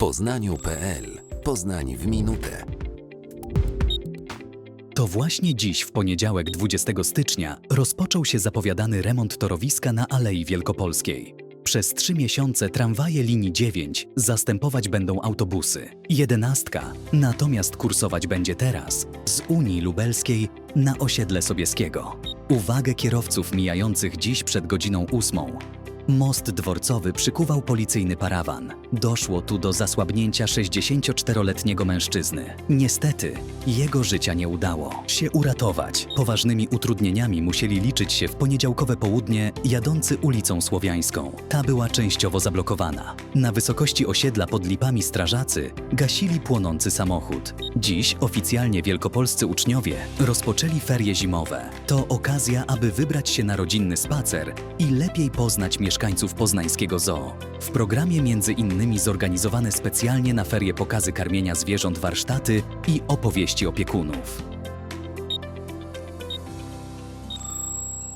poznaniu.pl Poznań w minutę. To właśnie dziś, w poniedziałek 20 stycznia, rozpoczął się zapowiadany remont torowiska na Alei Wielkopolskiej. Przez trzy miesiące tramwaje linii 9 zastępować będą autobusy. Jedenastka natomiast kursować będzie teraz z Unii Lubelskiej na osiedle Sobieskiego. Uwagę kierowców mijających dziś przed godziną ósmą. Most dworcowy przykuwał policyjny parawan. Doszło tu do zasłabnięcia 64-letniego mężczyzny. Niestety, jego życia nie udało się uratować. Poważnymi utrudnieniami musieli liczyć się w poniedziałkowe południe jadący ulicą Słowiańską. Ta była częściowo zablokowana. Na wysokości osiedla pod Lipami strażacy gasili płonący samochód. Dziś oficjalnie wielkopolscy uczniowie rozpoczęli ferie zimowe. To okazja, aby wybrać się na rodzinny spacer i lepiej poznać mieszkańców poznańskiego zoo. W programie między innymi zorganizowane specjalnie na ferie pokazy karmienia zwierząt warsztaty i opowieści opiekunów.